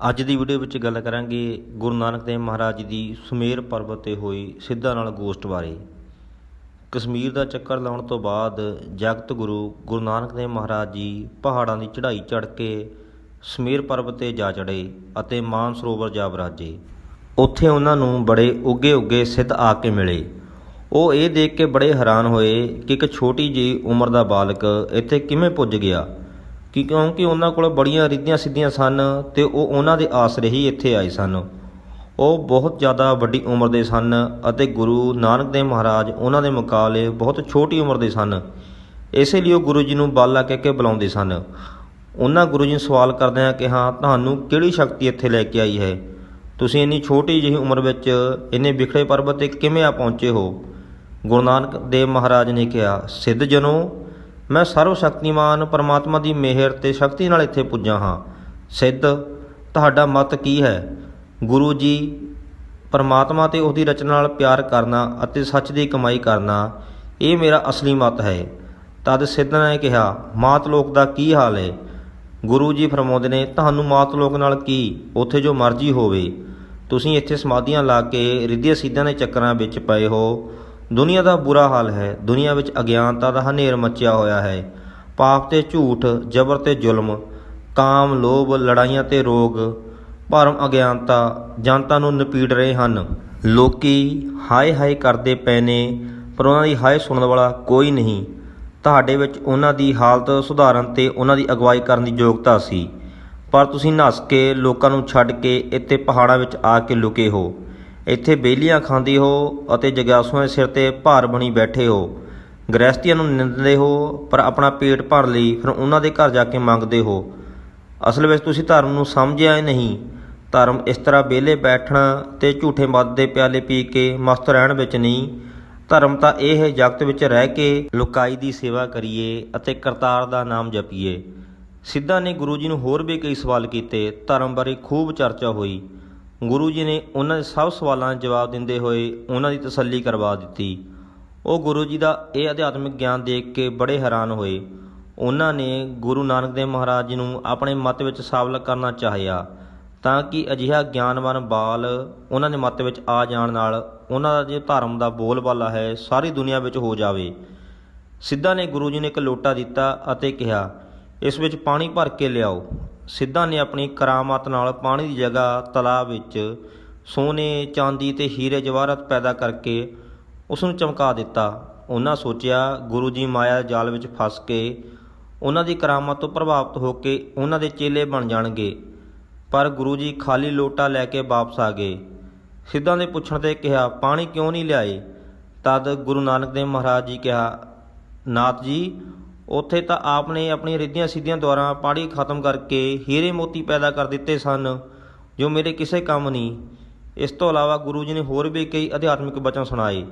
ਅੱਜ ਦੀ ਵੀਡੀਓ ਵਿੱਚ ਗੱਲ ਕਰਾਂਗੇ ਗੁਰੂ ਨਾਨਕ ਦੇਵ ਮਹਾਰਾਜ ਜੀ ਦੀ ਸੁਮੇਰ ਪਰਬਤ ਤੇ ਹੋਈ ਸਿੱਧਾਂ ਨਾਲ ਗੋਸ਼ਟ ਬਾਰੇ। ਕਸ਼ਮੀਰ ਦਾ ਚੱਕਰ ਲਾਉਣ ਤੋਂ ਬਾਅਦ ਜਗਤ ਗੁਰੂ ਗੁਰੂ ਨਾਨਕ ਦੇਵ ਮਹਾਰਾਜ ਜੀ ਪਹਾੜਾਂ ਦੀ ਚੜ੍ਹਾਈ ਚੜ੍ਹ ਕੇ ਸੁਮੇਰ ਪਰਬਤ ਤੇ ਜਾ ਚੜ੍ਹੇ ਅਤੇ ਮਾਨ ਸਰੋਵਰ ਜਾ ਬਰਾਜੇ ਉੱਥੇ ਉਹਨਾਂ ਨੂੰ ਬੜੇ ਉੱਗੇ ਉੱਗੇ ਸਿੱਧ ਆ ਕੇ ਮਿਲੇ। ਉਹ ਇਹ ਦੇਖ ਕੇ ਬੜੇ ਹੈਰਾਨ ਹੋਏ ਕਿ ਇੱਕ ਛੋਟੀ ਜਿਹੀ ਉਮਰ ਦਾ ਬਾਲਕ ਇੱਥੇ ਕਿਵੇਂ ਪੁੱਜ ਗਿਆ। ਕਿ ਕਿਉਂਕਿ ਉਹਨਾਂ ਕੋਲ ਬੜੀਆਂ ਰਿੱਧੀਆਂ ਸਿੱਧੀਆਂ ਸਨ ਤੇ ਉਹ ਉਹਨਾਂ ਦੇ ਆਸਰੇ ਹੀ ਇੱਥੇ ਆਏ ਸਨ। ਉਹ ਬਹੁਤ ਜ਼ਿਆਦਾ ਵੱਡੀ ਉਮਰ ਦੇ ਸਨ ਅਤੇ ਗੁਰੂ ਨਾਨਕ ਦੇਵ ਮਹਾਰਾਜ ਉਹਨਾਂ ਦੇ ਮੁਕਾਬਲੇ ਬਹੁਤ ਛੋਟੀ ਉਮਰ ਦੇ ਸਨ। ਇਸੇ ਲਈ ਉਹ ਗੁਰੂ ਜੀ ਨੂੰ ਬਾਲਾ ਕਹਿ ਕੇ ਬੁਲਾਉਂਦੇ ਸਨ। ਉਹਨਾਂ ਗੁਰੂ ਜੀ ਨੂੰ ਸਵਾਲ ਕਰਦਿਆਂ ਆ ਕਿ ਹਾਂ, ਤੁਹਾਨੂੰ ਕਿਹੜੀ ਸ਼ਕਤੀ ਇੱਥੇ ਲੈ ਕੇ ਆਈ ਹੈ? ਤੁਸੀਂ ਇੰਨੀ ਛੋਟੀ ਜਿਹੀ ਉਮਰ ਵਿੱਚ ਇੰਨੇ ਵਿਖੜੇ ਪਰਬਤ ਤੇ ਕਿਵੇਂ ਆ ਪਹੁੰਚੇ ਹੋ? ਗੁਰੂ ਨਾਨਕ ਦੇਵ ਮਹਾਰਾਜ ਨੇ ਕਿਹਾ, ਸਿੱਧ ਜਨੋ ਮੈਂ ਸਰਵ ਸ਼ਕਤੀਮਾਨ ਪਰਮਾਤਮਾ ਦੀ ਮਿਹਰ ਤੇ ਸ਼ਕਤੀ ਨਾਲ ਇੱਥੇ ਪੁੱਜਾ ਹਾਂ। ਸਿੱਧ, ਤੁਹਾਡਾ ਮਤ ਕੀ ਹੈ? ਗੁਰੂ ਜੀ, ਪਰਮਾਤਮਾ ਤੇ ਉਹਦੀ ਰਚਨਾ ਨਾਲ ਪਿਆਰ ਕਰਨਾ ਅਤੇ ਸੱਚ ਦੀ ਕਮਾਈ ਕਰਨਾ, ਇਹ ਮੇਰਾ ਅਸਲੀ ਮਤ ਹੈ। ਤਦ ਸਿੱਧ ਨੇ ਕਿਹਾ, ਮਾਤ ਲੋਕ ਦਾ ਕੀ ਹਾਲ ਹੈ? ਗੁਰੂ ਜੀ ਫਰਮਾਉਂਦੇ ਨੇ, ਤੁਹਾਨੂੰ ਮਾਤ ਲੋਕ ਨਾਲ ਕੀ? ਉੱਥੇ ਜੋ ਮਰਜ਼ੀ ਹੋਵੇ। ਤੁਸੀਂ ਇੱਥੇ ਸਮਾਧੀਆਂ ਲਾ ਕੇ ਰਿੱਧੀਆਂ ਸਿੱਧਾਂ ਦੇ ਚੱਕਰਾਂ ਵਿੱਚ ਪਏ ਹੋ। ਦੁਨੀਆ ਦਾ ਬੁਰਾ ਹਾਲ ਹੈ। ਦੁਨੀਆ ਵਿੱਚ ਅਗਿਆਨਤਾ ਦਾ ਹਨੇਰ ਮੱਚਿਆ ਹੋਇਆ ਹੈ। ਪਾਪ ਤੇ ਝੂਠ, ਜ਼ਬਰ ਤੇ ਜ਼ੁਲਮ, ਕਾਮ, ਲੋਭ, ਲੜਾਈਆਂ ਤੇ ਰੋਗ, ਭਰਮ, ਅਗਿਆਨਤਾ, ਜਨਤਾ ਨੂੰ ਨਪੀੜ ਰਹੇ ਹਨ। ਲੋਕੀ ਹਾਏ ਹਾਏ ਕਰਦੇ ਪਏ ਨੇ, ਪਰ ਉਹਨਾਂ ਦੀ ਹਾਏ ਸੁਣਨ ਵਾਲਾ ਕੋਈ ਨਹੀਂ। ਤੁਹਾਡੇ ਵਿੱਚ ਉਹਨਾਂ ਦੀ ਹਾਲਤ ਸੁਧਾਰਨ ਤੇ ਉਹਨਾਂ ਦੀ ਅਗਵਾਈ ਕਰਨ ਦੀ ਯੋਗਤਾ ਸੀ। ਪਰ ਤੁਸੀਂ ਨੱਸ ਕੇ, ਲੋਕਾਂ ਨੂੰ ਛੱਡ ਕੇ, ਇੱਥੇ ਪਹਾੜਾਂ ਵਿੱਚ ਆ ਕੇ ਲੁਕੇ ਹੋ। ਇੱਥੇ ਬੇਲੀਆਂ ਖਾਂਦੇ ਹੋ ਅਤੇ ਜਗਿਆਸੂਆਂ ਦੇ ਸਿਰ ਤੇ ਭਾਰ ਬਣੀ ਬੈਠੇ ਹੋ। ਗ੍ਰਹਿਸਤੀਆਂ ਨੂੰ ਨਿੰਦਦੇ ਹੋ, ਪਰ ਆਪਣਾ ਪੇਟ ਭਰ ਲਈ, ਫਿਰ ਉਹਨਾਂ ਦੇ ਘਰ ਜਾ ਕੇ ਮੰਗਦੇ ਹੋ। ਅਸਲ ਵਿੱਚ ਤੁਸੀਂ ਧਰਮ ਨੂੰ ਸਮਝਿਆ ਹੀ ਨਹੀਂ। ਧਰਮ ਇਸ ਤਰ੍ਹਾਂ ਵਿਹਲੇ ਬੈਠਣਾ ਤੇ ਝੂਠੇ ਮਦ ਦੇ ਪਿਆਲੇ ਪੀ ਕੇ ਮਸਤ ਰਹਿਣ ਵਿੱਚ ਨਹੀਂ। ਧਰਮ ਤਾਂ ਇਹ ਹੈ, ਜਗਤ ਵਿੱਚ ਰਹਿ ਕੇ ਲੁਕਾਈ ਦੀ ਸੇਵਾ ਕਰੀਏ ਅਤੇ ਕਰਤਾਰ ਦਾ ਨਾਮ ਜਪੀਏ। ਸਿੱਧਾ ਨੇ ਗੁਰੂ ਜੀ ਨੂੰ ਹੋਰ ਵੀ ਕਈ ਸਵਾਲ ਕੀਤੇ। ਧਰਮ ਬਾਰੇ ਖੂਬ ਚਰਚਾ ਹੋਈ। ਗੁਰੂ ਜੀ ਨੇ ਉਹਨਾਂ ਦੇ ਸਭ ਸਵਾਲਾਂ ਦਾ ਜਵਾਬ ਦਿੰਦੇ ਹੋਏ ਉਹਨਾਂ ਦੀ ਤਸੱਲੀ ਕਰਵਾ ਦਿੱਤੀ। ਉਹ ਗੁਰੂ ਜੀ ਦਾ ਇਹ ਅਧਿਆਤਮਿਕ ਗਿਆਨ ਦੇਖ ਕੇ ਬੜੇ ਹੈਰਾਨ ਹੋਏ। ਉਹਨਾਂ ਨੇ ਗੁਰੂ ਨਾਨਕ ਦੇਵ ਮਹਾਰਾਜ ਜੀ ਨੂੰ ਆਪਣੇ ਮਤ ਵਿੱਚ ਸ਼ਾਮਲ ਕਰਨਾ ਚਾਹਿਆ ਤਾਂ ਕਿ ਅਜਿਹਾ ਗਿਆਨਵਾਨ ਬਾਲ ਉਹਨਾਂ ਦੇ ਮਤ ਵਿੱਚ ਆ ਜਾਣ ਨਾਲ ਉਹਨਾਂ ਦਾ ਜੇ ਧਰਮ ਦਾ ਬੋਲਬਾਲਾ ਹੈ, ਸਾਰੀ ਦੁਨੀਆ ਵਿੱਚ ਹੋ ਜਾਵੇ। ਸਿੱਧਾ ਨੇ ਗੁਰੂ ਜੀ ਨੇ ਇੱਕ ਲੋਟਾ ਦਿੱਤਾ ਅਤੇ ਕਿਹਾ, ਇਸ ਵਿੱਚ ਪਾਣੀ ਭਰ ਕੇ ਲਿਆਓ। ਸਿੱਧਾ ਨੇ ਆਪਣੀ ਕਰਾਮਾਤ ਨਾਲ ਪਾਣੀ ਦੀ ਜਗ੍ਹਾ ਤਲਾਬ ਵਿੱਚ ਸੋਨੇ, ਚਾਂਦੀ ਤੇ ਹੀਰੇ ਜਵਾਹਰਤ ਪੈਦਾ ਕਰਕੇ ਉਸ ਨੂੰ ਚਮਕਾ ਦਿੱਤਾ। ਉਹਨਾਂ ਸੋਚਿਆ, ਗੁਰੂ ਜੀ ਮਾਇਆ ਜਾਲ ਵਿੱਚ ਫਸ ਕੇ ਉਹਨਾਂ ਦੀ ਕਰਾਮਾਤ ਤੋਂ ਪ੍ਰਭਾਵਿਤ ਹੋ ਕੇ ਉਹਨਾਂ ਦੇ ਚੇਲੇ ਬਣ ਜਾਣਗੇ। ਪਰ ਗੁਰੂ ਜੀ ਖਾਲੀ ਲੋਟਾ ਲੈ ਕੇ ਵਾਪਸ ਆ ਗਏ। ਸਿੱਧਾਂ ਦੇ ਪੁੱਛਣ ਤੇ ਕਿਹਾ, ਪਾਣੀ ਕਿਉਂ ਨਹੀਂ ਲਿਆਏ? ਤਦ ਗੁਰੂ ਨਾਨਕ ਦੇਵ ਮਹਾਰਾਜ ਜੀ ਕਿਹਾ, ਨਾਥ ਜੀ ਉੱਥੇ ਤਾਂ ਆਪ ਨੇ ਆਪਣੀਆਂ ਰਿੱਧੀਆਂ ਸਿੱਧੀਆਂ ਦੁਆਰਾ ਪਾੜੀ ਖਤਮ ਕਰਕੇ ਹੀਰੇ ਮੋਤੀ ਪੈਦਾ ਕਰ ਦਿੱਤੇ ਸਨ, ਜੋ ਮੇਰੇ ਕਿਸੇ ਕੰਮ ਨਹੀਂ। ਇਸ ਤੋਂ ਇਲਾਵਾ ਗੁਰੂ ਜੀ ਨੇ ਹੋਰ ਵੀ ਕਈ ਅਧਿਆਤਮਿਕ ਬਚਨ ਸੁਣਾਏ।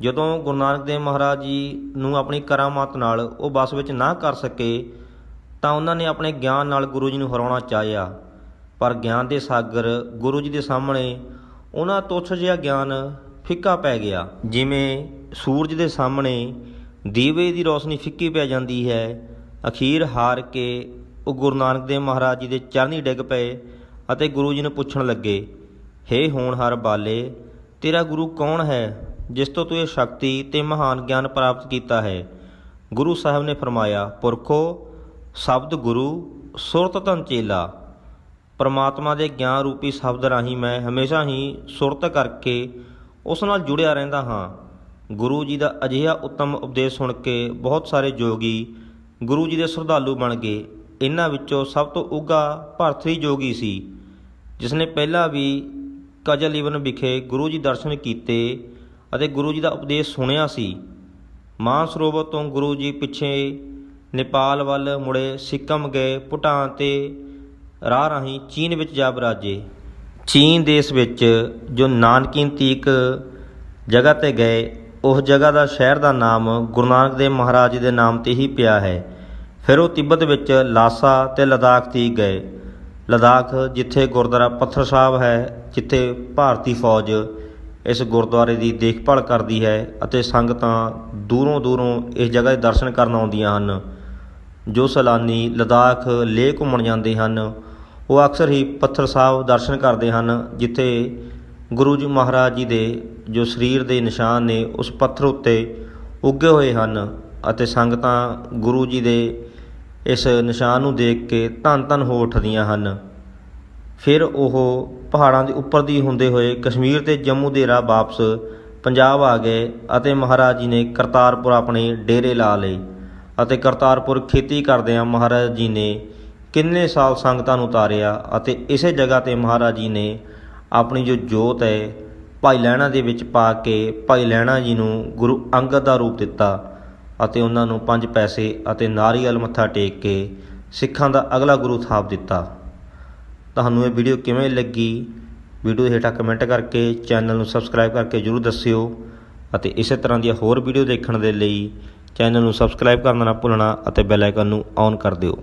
ਜਦੋਂ ਗੁਰੂ ਨਾਨਕ ਦੇਵ ਮਹਾਰਾਜ ਜੀ ਨੂੰ ਆਪਣੀ ਕਰਾਮਾਤ ਨਾਲ ਉਹ ਬਸ ਵਿੱਚ ਨਾ ਕਰ ਸਕੇ, ਤਾਂ ਉਹਨਾਂ ਨੇ ਆਪਣੇ ਗਿਆਨ ਨਾਲ ਗੁਰੂ ਜੀ ਨੂੰ ਹਰਾਉਣਾ ਚਾਹਿਆ। ਪਰ ਗਿਆਨ ਦੇ ਸਾਗਰ ਗੁਰੂ ਜੀ ਦੇ ਸਾਹਮਣੇ ਉਹਨਾਂ ਤੁੱਛ ਜਿਹਾ ਗਿਆਨ ਫਿੱਕਾ ਪੈ ਗਿਆ, ਜਿਵੇਂ ਸੂਰਜ ਦੇ ਸਾਹਮਣੇ ਦੀਵੇ ਦੀ ਰੋਸ਼ਨੀ ਫਿੱਕੀ ਪੈ ਜਾਂਦੀ ਹੈ। ਅਖੀਰ ਹਾਰ ਕੇ ਉਹ ਗੁਰੂ ਨਾਨਕ ਦੇਵ ਮਹਾਰਾਜ ਜੀ ਦੇ ਚਰਨੀ ਡਿੱਗ ਪਏ ਅਤੇ ਗੁਰੂ ਜੀ ਨੂੰ ਪੁੱਛਣ ਲੱਗੇ, ਹੇ ਹੋਣਹਾਰ ਬਾਲੇ, ਤੇਰਾ ਗੁਰੂ ਕੌਣ ਹੈ ਜਿਸ ਤੋਂ ਤੂੰ ਇਹ ਸ਼ਕਤੀ ਤੇ ਮਹਾਨ ਗਿਆਨ ਪ੍ਰਾਪਤ ਕੀਤਾ ਹੈ? ਗੁਰੂ ਸਾਹਿਬ ਨੇ ਫਰਮਾਇਆ, ਪੁਰਖੋ, ਸ਼ਬਦ ਗੁਰੂ, ਸੁਰਤ ਧਨ ਚੇਲਾ। ਪਰਮਾਤਮਾ ਦੇ ਗਿਆਨ ਰੂਪੀ ਸ਼ਬਦ ਰਾਹੀਂ ਮੈਂ ਹਮੇਸ਼ਾ ਹੀ ਸੁਰਤ ਕਰਕੇ ਉਸ ਨਾਲ ਜੁੜਿਆ ਰਹਿੰਦਾ ਹਾਂ। ਗੁਰੂ ਜੀ ਦਾ ਅਜਿਹਾ ਉੱਤਮ ਉਪਦੇਸ਼ ਸੁਣ ਕੇ ਬਹੁਤ ਸਾਰੇ ਜੋਗੀ ਗੁਰੂ ਜੀ ਦੇ ਸ਼ਰਧਾਲੂ ਬਣ ਗਏ। ਇਹਨਾਂ ਵਿੱਚੋਂ ਸਭ ਤੋਂ ਉੱਘਾ ਭਰਤਰੀ ਜੋਗੀ ਸੀ ਜਿਸ ਨੇ ਪਹਿਲਾਂ ਵੀ ਕਜ਼ਲ ਇਵਨ ਵਿਖੇ ਗੁਰੂ ਜੀ ਦਰਸ਼ਨ ਕੀਤੇ ਅਤੇ ਗੁਰੂ ਜੀ ਦਾ ਉਪਦੇਸ਼ ਸੁਣਿਆ ਸੀ। ਮਾਨਸਰੋਵਰ ਤੋਂ ਗੁਰੂ ਜੀ ਪਿੱਛੇ ਨੇਪਾਲ ਵੱਲ ਮੁੜੇ ਸਿੱਕਮ ਗਏ, ਭੂਟਾਨ ਤੇ ਰਾਹ ਰਾਹੀਂ ਚੀਨ ਵਿੱਚ ਜਾ ਬਰਾਜੇ ਚੀਨ ਦੇਸ਼ ਵਿੱਚ ਜੋ ਨਾਨਕੀਨ ਤੀਕ ਜਗ੍ਹਾ ਤੇ ਗਏ ਉਸ ਜਗ੍ਹਾ ਦਾ ਸ਼ਹਿਰ ਦਾ ਨਾਮ ਗੁਰੂ ਨਾਨਕ ਦੇਵ ਮਹਾਰਾਜ ਦੇ ਨਾਮ ਤੇ ਹੀ ਪਿਆ ਹੈ। ਫਿਰ ਉਹ ਤਿੱਬਤ ਵਿੱਚ ਲਾਸਾ ਤੇ ਲਦਾਖ ਤੀਕ ਗਏ। ਲਦਾਖ ਜਿੱਥੇ ਗੁਰਦੁਆਰਾ ਪੱਥਰ ਸਾਹਿਬ ਹੈ, ਜਿੱਥੇ ਭਾਰਤੀ ਫੌਜ ਇਸ ਗੁਰਦੁਆਰੇ ਦੀ ਦੇਖਭਾਲ ਕਰਦੀ ਹੈ ਅਤੇ ਸੰਗਤਾਂ ਦੂਰੋਂ ਦੂਰੋਂ ਇਸ ਜਗ੍ਹਾ ਦੇ ਦਰਸ਼ਨ ਕਰਨ ਆਉਂਦੀਆਂ ਹਨ। ਜੋ ਸੈਲਾਨੀ ਲਦਾਖ ਲੇਹ ਘੁੰਮਣ ਜਾਂਦੇ ਹਨ, ਉਹ ਅਕਸਰ ਹੀ ਪੱਥਰ ਸਾਹਿਬ ਦਰਸ਼ਨ ਕਰਦੇ ਹਨ, ਜਿੱਥੇ ਗੁਰੂ ਜੀ ਮਹਾਰਾਜ ਜੀ ਦੇ ਜੋ ਸਰੀਰ ਦੇ ਨਿਸ਼ਾਨ ਨੇ, ਉਸ ਪੱਥਰ ਉੱਤੇ ਉੱਗੇ ਹੋਏ ਹਨ ਅਤੇ ਸੰਗਤਾਂ ਗੁਰੂ ਜੀ ਦੇ ਇਸ ਨਿਸ਼ਾਨ ਨੂੰ ਦੇਖ ਕੇ ਧੰਨ ਧੰਨ ਹੋ ਉੱਠਦੀਆਂ ਹਨ। ਫਿਰ ਉਹ ਪਹਾੜਾਂ ਦੇ ਉੱਪਰ ਦੀ ਹੁੰਦੇ ਹੋਏ ਕਸ਼ਮੀਰ ਤੇ ਜੰਮੂ ਦੇ ਰਾਹ ਵਾਪਸ ਪੰਜਾਬ ਆ ਗਏ ਅਤੇ ਮਹਾਰਾਜ ਜੀ ਨੇ ਕਰਤਾਰਪੁਰ ਆਪਣੇ ਡੇਰੇ ਲਾ ਲਏ ਅਤੇ ਕਰਤਾਰਪੁਰ ਖੇਤੀ ਕਰਦਿਆਂ ਮਹਾਰਾਜ ਜੀ ਨੇ ਕਿੰਨੇ ਸਾਲ ਸੰਗਤਾਂ ਨੂੰ ਉਤਾਰਿਆ ਅਤੇ ਇਸੇ ਜਗ੍ਹਾ ਤੇ ਮਹਾਰਾਜ ਜੀ ਨੇ ਆਪਣੀ ਜੋ ਜੋਤ ਹੈ, ਭਾਈ ਲਹਿਣਾ ਦੇ ਵਿੱਚ ਪਾ ਕੇ ਭਾਈ ਲਹਿਣਾ ਜੀ ਨੂੰ ਗੁਰੂ ਅੰਗਦ ਦਾ ਰੂਪ ਦਿੱਤਾ ਅਤੇ ਉਹਨਾਂ ਨੂੰ ਪੰਜ ਪੈਸੇ ਅਤੇ ਨਾਰੀਅਲ ਮੱਥਾ ਟੇਕ ਕੇ ਸਿੱਖਾਂ ਦਾ ਅਗਲਾ ਗੁਰੂ ਥਾਪ ਦਿੱਤਾ। ਤੁਹਾਨੂੰ ਇਹ ਵੀਡੀਓ ਕਿਵੇਂ ਲੱਗੀ? ਵੀਡੀਓ ਦੇ ਹੇਠਾਂ ਕਮੈਂਟ ਕਰਕੇ ਚੈਨਲ ਨੂੰ ਸਬਸਕ੍ਰਾਈਬ ਕਰਕੇ ਜਰੂਰ ਦੱਸਿਓ ਅਤੇ ਇਸੇ ਤਰ੍ਹਾਂ ਦੀਆਂ ਹੋਰ ਵੀਡੀਓ ਦੇਖਣ ਦੇ ਲਈ ਚੈਨਲ ਨੂੰ ਸਬਸਕ੍ਰਾਈਬ ਕਰਨਾ ਨਾ ਭੁੱਲਣਾ ਅਤੇ ਬੈਲ ਆਈਕਨ ਨੂੰ ਔਨ ਕਰ ਦਿਓ।